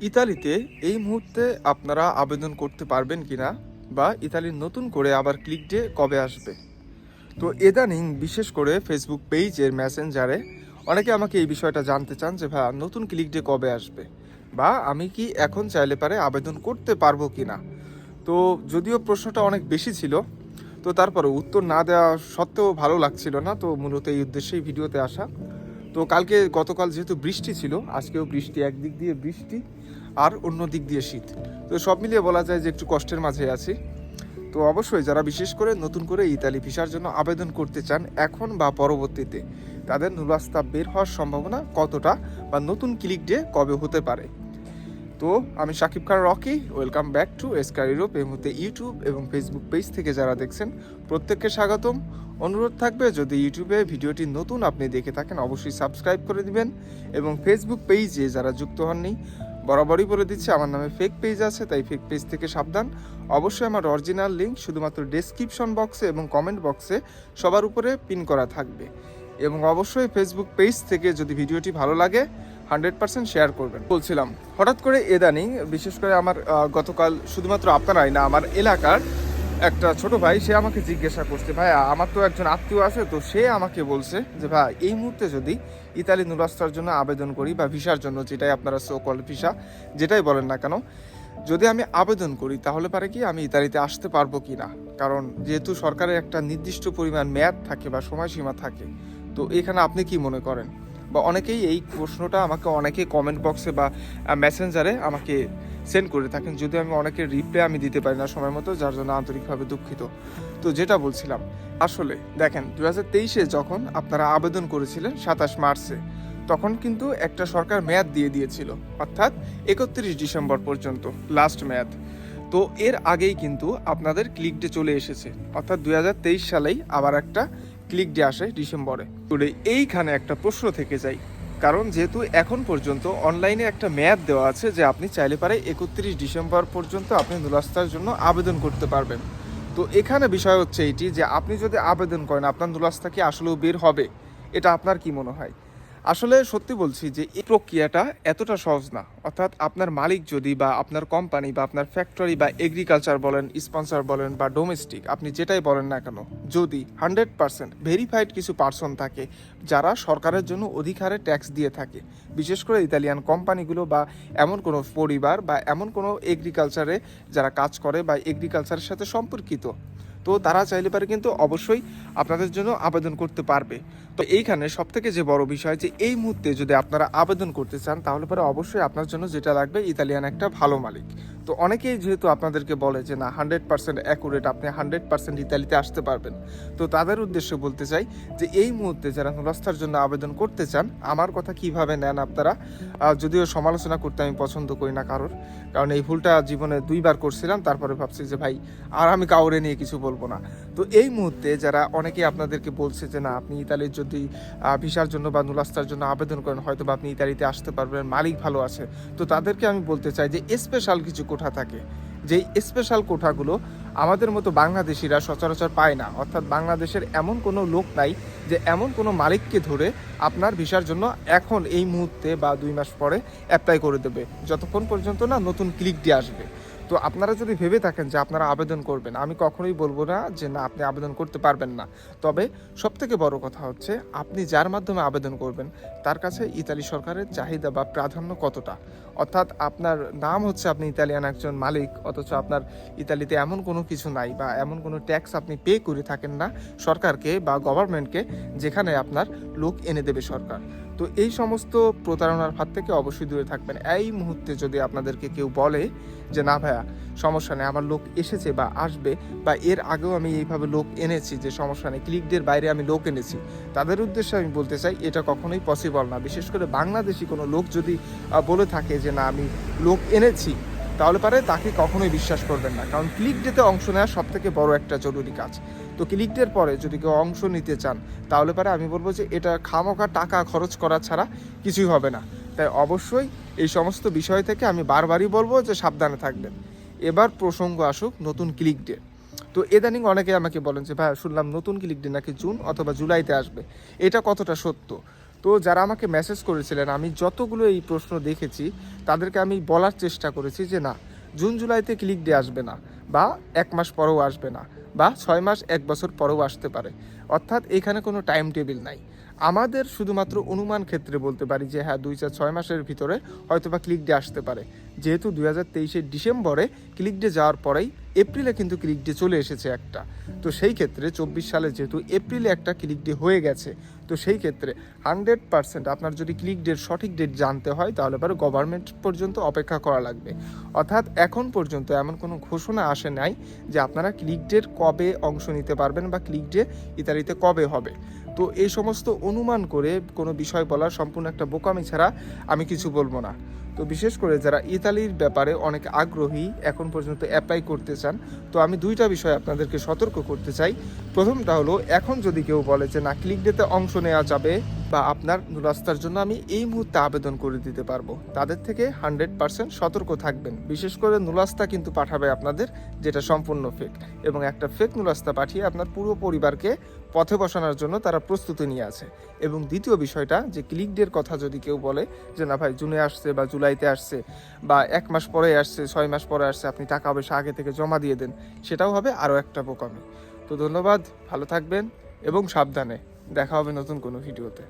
ইতালিতে এই মুহূর্তে আপনারা আবেদন করতে পারবেন কিনা বা ইতালির নতুন করে আবার ক্লিক ডে কবে আসবে? তো এদানিং বিশেষ করে ফেসবুক পেজের মেসেঞ্জারে অনেকে আমাকে এই বিষয়টা জানতে চান যে ভাই নতুন ক্লিক ডে কবে আসবে? বা আমি কি এখন চাইলে পারে আবেদন করতে পারব কি না তো যদিও প্রশ্নটা অনেক বেশি ছিল, তো তারপরে উত্তর না দেওয়া সত্ত্বেও ভালো লাগছিল না। তো মূলত এই উদ্দেশ্যেই ভিডিওতে আসা। তো কালকে গতকাল যেহেতু বৃষ্টি ছিল, আজকেও বৃষ্টি, একদিক দিয়ে বৃষ্টি আর অন্য দিক দিয়ে শীত। তো সব মিলিয়ে বলা যায় যে একটু কষ্টের মাঝে আছি। তো অবশ্যই যারা বিশেষ করে নতুন করে ইতালি ভিসার জন্য আবেদন করতে চান এখন বা পরবর্তীতে, তাদের নুরাস্তা বের হওয়ার সম্ভাবনা কতটা বা নতুন ক্লিক ডে কবে হতে পারে? তো আমি Shakib Khan, Rocky, welcome back to এসকার Europe. এই মুহূর্তে ইউটিউব এবং ফেসবুক পেজ থেকে যারা দেখছেন, প্রত্যেককে স্বাগতম। অনুরোধ থাকবে, যদি ইউটিউবে ভিডিওটি নতুন আপনি দেখে থাকেন, অবশ্যই সাবস্ক্রাইব করে দিবেন এবং ফেসবুক পেজে যারা যুক্ত হননি, বরাবরই বলে দিচ্ছি, আমার নামে ফেক পেজ আছে, তাই ফেক পেজ থেকে সাবধান। অবশ্যই আমার অরিজিনাল লিঙ্ক শুধুমাত্র ডেসক্রিপশন বক্সে এবং কমেন্ট বক্সে সবার উপরে পিন করা থাকবে। এবং অবশ্যই ফেসবুক পেজ থেকে যদি ভিডিওটি ভালো লাগে হান্ড্রেড পার্সেন্ট শেয়ার করবেন। বলছিলাম, হঠাৎ করে এদানিং বিশেষ করে আমার গতকাল শুধুমাত্র আপনারাই না, আমার এলাকার একটা ছোট ভাই, সে আমাকে জিজ্ঞাসা করছে, ভাই, আমার তো একজন আত্মীয় আছে, তো সে আমাকে বলছে যে, ভাই, এই মুহূর্তে যদি ইতালি নুরাস্তার জন্য আবেদন করি বা ভিসার জন্য, যেটাই আপনারা সো কল ভিসা, যেটাই বলেন না কেন, যদি আমি আবেদন করি, তাহলে পারে কি আমি ইতালিতে আসতে পারব কি না কারণ যেহেতু সরকারের একটা নির্দিষ্ট পরিমাণ মেয়াদ থাকে বা সময়সীমা থাকে তো এখানে আপনি কি মনে করেন? বা অনেকেই এই প্রশ্নটা আমাকে অনেকে কমেন্ট বক্সে বা মেসেঞ্জারে আমাকে সেন্ড করে থাকেন। যদি আমি অনেকের রিপ্লাই আমি দিতে পারি না সময় মতো, যার জন্য আন্তরিকভাবে দুঃখিত। তো যেটা বলছিলাম, আসলে দেখেন দু হাজার তেইশে যখন আপনারা আবেদন করেছিলেন সাতাশ মার্চে, তখন কিন্তু একটা সরকার মেয়াদ দিয়ে দিয়েছিল, অর্থাৎ একত্রিশ ডিসেম্বর পর্যন্ত লাস্ট মেয়াদ। তো এর আগেই কিন্তু আপনাদের ক্লিক ডে চলে এসেছে। অর্থাৎ দুই হাজার তেইশ সালেই আবার একটা ক্লিক ডে আসে ডিসেম্বরে। তো এইখানে একটা প্রশ্ন থেকে যায় কারণ যেহেতু এখন পর্যন্ত অনলাইনে একটা মেয়াদ দেওয়া আছে যে আপনি চাইলে পারে একত্রিশ ডিসেম্বর পর্যন্ত আপনি দুলাস্তার জন্য আবেদন করতে পারবেন। তো এখানে বিষয় হচ্ছে এটি যে আপনি যদি আবেদন করেন আপনার দুলাস্তা কি আসলেও বের হবে। এটা আপনার কি মনে হয়? আসলে সত্যি বলছি যে এই প্রক্রিয়াটা এতটা সহজ না। অর্থাৎ আপনার মালিক যদি বা আপনার কোম্পানি বা আপনার ফ্যাক্টরি বা এগ্রিকালচার বলেন স্পন্সর বলেন বা ডোমেস্টিক আপনি যেটাই বলেন না কেন, যদি হান্ড্রেড পার্সেন্ট ভেরিফাইড কিছু পার্সন থাকে, যারা সরকারের জন্য অধিকারে ট্যাক্স দিয়ে থাকে, বিশেষ করে ইতালিয়ান কোম্পানিগুলো বা এমন কোনো পরিবার বা এমন কোনো এগ্রিকালচারে যারা কাজ করে বা এগ্রিকালচারের সাথে সম্পর্কিত তো তারা চাইলে পারে কিন্তু অবশ্যই আপনাদের জন্য আবেদন করতে পারবে। তো এইখানে সব থেকে যে বড় বিষয় যে এই মুহূর্তে যদি আপনারা আবেদন করতে চান, তাহলে পরে অবশ্যই আপনার জন্য যেটা লাগবে ইতালিয়ান একটা ভালো মালিক। তো অনেকেই যেহেতু আপনাদেরকে বলে যে না হান্ড্রেড পার্সেন্ট অ্যাকুরেট আপনি হান্ড্রেড পার্সেন্ট ইতালিতে আসতে পারবেন। তো তাদের উদ্দেশ্যে বলতে চাই যে এই মুহূর্তে যারা নুরাস্তার জন্য আবেদন করতে চান, আমার কথা কীভাবে নেন আপনারা? যদিও সমালোচনা করতে আমি পছন্দ করি না কারোর, কারণ এই ভুলটা জীবনে দুইবার করছিলাম, তারপরে ভাবছি যে ভাই, আর আমি কাউরে নিয়ে কিছু বলব না। তো এই মুহূর্তে যারা অনেকেই আপনাদেরকে বলছে যে না, আপনি ইতালির যদি ভিসার জন্য বা নুলাস্তার জন্য আবেদন করেন হয়তো বা আপনি ইতালিতে আসতে পারবেন, মালিক ভালো আছে। তো তাদেরকে আমি বলতে চাই যে স্পেশাল কিছু কোঠা থাকে। যেই স্পেশাল কোঠাগুলো আমাদের মতো বাংলাদেশিরা সচরাচর পায় না। অর্থাৎ বাংলাদেশের এমন কোনো লোক নাই যে এমন কোনো মালিককে ধরে আপনার ভিসার জন্য এখন এই মুহূর্তে বা দুই মাস পরে অ্যাপ্লাই করে দেবে। যতক্ষণ পর্যন্ত না নতুন ক্লিক দিয়ে আসবে। তো আপনারা যদি ভেবে থাকেন যে আপনারা আবেদন করবেন, আমি কখনোই বলব না যে না, আপনি আবেদন করতে পারবেন না। তবে সব থেকে বড় কথা হচ্ছে, আপনি যার মাধ্যমে আবেদন করবেন, তার কাছে ইতালি সরকারের চাহিদা বা প্রাধান্য কতটা? অর্থাৎ আপনার নাম হচ্ছে আপনি ইতালিয়ান একজন মালিক, অথচ আপনার ইতালিতে এমন কোনো কিছু নাই বা এমন কোনো ট্যাক্স আপনি পে করে থাকেন না সরকারকে বা গভর্নমেন্টকে, যেখানে আপনার লোক এনে দেবে সরকার। তো এই সমস্ত প্রতারণার হাত থেকে অবশ্যই দূরে থাকবেন। এই মুহূর্তে যদি আপনাদেরকে কেউ বলে যে, না ভাইয়া, সমস্যা নেই, আমার লোক এসেছে বা আসবে বা এর আগেও আমি এইভাবে লোক এনেছি যে, সমস্যা নেই ক্লিকদের বাইরে আমি লোক এনেছি। তাদের উদ্দেশ্যে আমি বলতে চাই, এটা কখনোই পসিবল না। বিশেষ করে বাংলাদেশি কোনো লোক যদি বলে থাকে যে, না, আমি লোক এনেছি, তাহলে পারে তাকে কখনোই বিশ্বাস করবেন না। কারণ ক্লিক ডেতে অংশ নেওয়া সব থেকে বড় একটা জরুরি কাজ। তো ক্লিক ডের পরে যদি কেউ অংশ নিতে চান, তাহলে পারে আমি বলব যে এটা খামোখা টাকা খরচ করা ছাড়া কিছুই হবে না। তাই অবশ্যই এই সমস্ত বিষয় থেকে আমি বারবারই বলব যে সাবধানে থাকবেন। এবার প্রসঙ্গ আসুক নতুন ক্লিক ডে তো এদানিং অনেকে আমাকে বলেন যে, ভাই, শুনলাম নতুন ক্লিক ডে নাকি জুন অথবা জুলাইতে আসবে। এটা কতটা সত্য? তো যারা আমাকে মেসেজ করেছিলেন, আমি যতগুলো এই প্রশ্ন দেখেছি, তাদেরকে আমি বলার চেষ্টা করেছি যে, না জুন, জুলাইতে ক্লিক দিয়ে আসবে না বা এক মাস পরেও আসবে না বা ছয় মাস, এক বছর পরেও আসতে পারে। অর্থাৎ এখানে কোনো টাইম টেবিল নাই। আমাদের শুধুমাত্র অনুমান ক্ষেত্রে বলতে পারি যে হ্যাঁ দুই চার ছয় মাসের ভিতরে হয়তো বা ক্লিক ডে আসতে পারে। যেহেতু দুই হাজার তেইশের ডিসেম্বরে ক্লিক ডে যাওয়ার পরেই এপ্রিলে কিন্তু ক্লিক ডে চলে এসেছে একটা। তো সেই ক্ষেত্রে চব্বিশ সালে যেহেতু এপ্রিলে একটা ক্লিক ডে হয়ে গেছে, তো সেই ক্ষেত্রে হান্ড্রেড পার্সেন্ট আপনার যদি ক্লিক ডেট সঠিক ডেট জানতে হয়, তাহলে পরে গভর্নমেন্ট পর্যন্ত অপেক্ষা করা লাগবে। অর্থাৎ এখন পর্যন্ত এমন কোনো ঘোষণা আসে নাই যে আপনারা ক্লিক ডেট কবে অংশ নিতে পারবেন বা ক্লিক ডে ইতালিতে কবে হবে। তো এই সমস্ত অনুমান করে কোনো বিষয় বলার সম্পূর্ণ একটা বোকামি ছাড়া আমি কিছু বলব না। তো বিশেষ করে যারা ইতালির ব্যাপারে অনেক আগ্রহী এখন পর্যন্ত অ্যাপ্লাই করতে চান, তো আমি দুইটা বিষয় আপনাদেরকে সতর্ক করতে চাই। প্রথমটা হলো, এখন যদি কেউ বলে যে, না ক্লিক ডেতে অংশ নেওয়া যাবে বা আপনার রাস্তার জন্য আমি এই মুহূর্তে আবেদন করে দিতে পারব। তাদের থেকে হান্ড্রেড পার্সেন্ট সতর্ক থাকবেন। বিশেষ করে নুলাস্তা কিন্তু পাঠাবে আপনাদের যেটা সম্পূর্ণ ফেক এবং একটা ফেক নুলাস্তা পাঠিয়ে আপনার পুরো পরিবারকে পথে বসানোর জন্য তারা প্রস্তুতি নিয়ে আছে। এবং দ্বিতীয় বিষয়টা, যে ক্লিক ডের কথা যদি কেউ বলে যে, না ভাই, জুনে আসছে বা জুলাইতে আসছে বা এক মাস পরে আসছে, ছয় মাস পরে আসছে, আপনি টাকা পয়সা আগে থেকে জমা দিয়ে দেন, সেটাও হবে আরও একটা বোকামি। তো ধন্যবাদ, ভালো থাকবেন এবং সাবধানে। দেখা হবে নতুন কোনো ভিডিওতে।